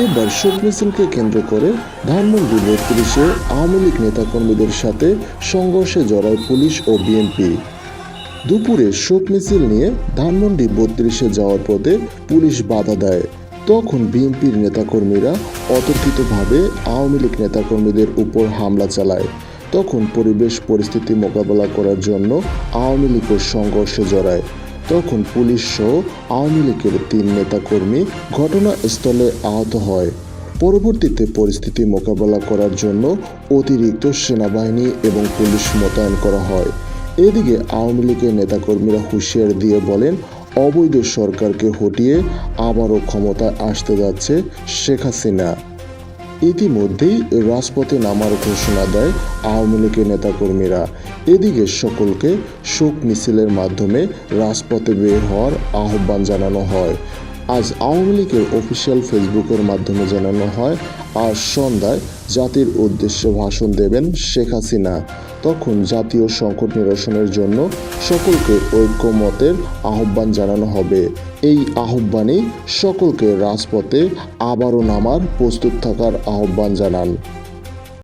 এবার শোক মিছিলকে কেন্দ্র করে ধানমন্ডি বত্রিশে আওয়ামী লীগ নেতাকর্মীদের সাথে সংঘর্ষে জড়ায় পুলিশ ও বিএনপি। দুপুরে শোক মিছিল নিয়ে ধানমন্ডি বত্রিশে যাওয়ার পথে পুলিশ বাধা দেয়। তখন বিএনপির নেতাকর্মীরা অতর্কিতভাবে আওয়ামী লীগ নেতাকর্মীদের উপর হামলা চালায়। তখন পরিবেশ পরিস্থিতি মোকাবেলা করার জন্য আওয়ামী লীগের সংঘর্ষে জড়ায়। তখন পুলিশ সহ আওয়ামী লীগের তিন নেতাকর্মী ঘটনাস্থলে আহত হয়। পরবর্তীতে পরিস্থিতি মোকাবেলা করার জন্য অতিরিক্ত সেনাবাহিনী এবং পুলিশ মোতায়েন করা হয়। এদিকে আওয়ামী লীগের নেতাকর্মীরা হুঁশিয়ার দিয়ে বলেন, অবৈধ সরকারকে হটিয়ে আবারও ক্ষমতায় আসতে যাচ্ছে শেখ হাসিনা। ইতিমধ্যেই রাজপথে নামার ঘোষণা দেয় আওয়ামী লীগের নেতাকর্মীরা। এদিকে সকলকে শোক মিছিলের মাধ্যমে রাজপথে বের হওয়ার আহ্বান জানানো হয়। আজ আওয়ামী লীগের অফিসিয়াল ফেসবুকের মাধ্যমে জানানো হয়, আজ সন্ধ্যায় জাতির উদ্দেশ্যে ভাষণ দেবেন শেখ হাসিনা। তখন জাতীয় সংকট নিরসনের জন্য সকলকে ঐক্যমতের আহ্বান জানানো হবে। এই আহ্বানে সকলকে রাজপথে আবারও নামার প্রস্তুত থাকার আহ্বান জানান।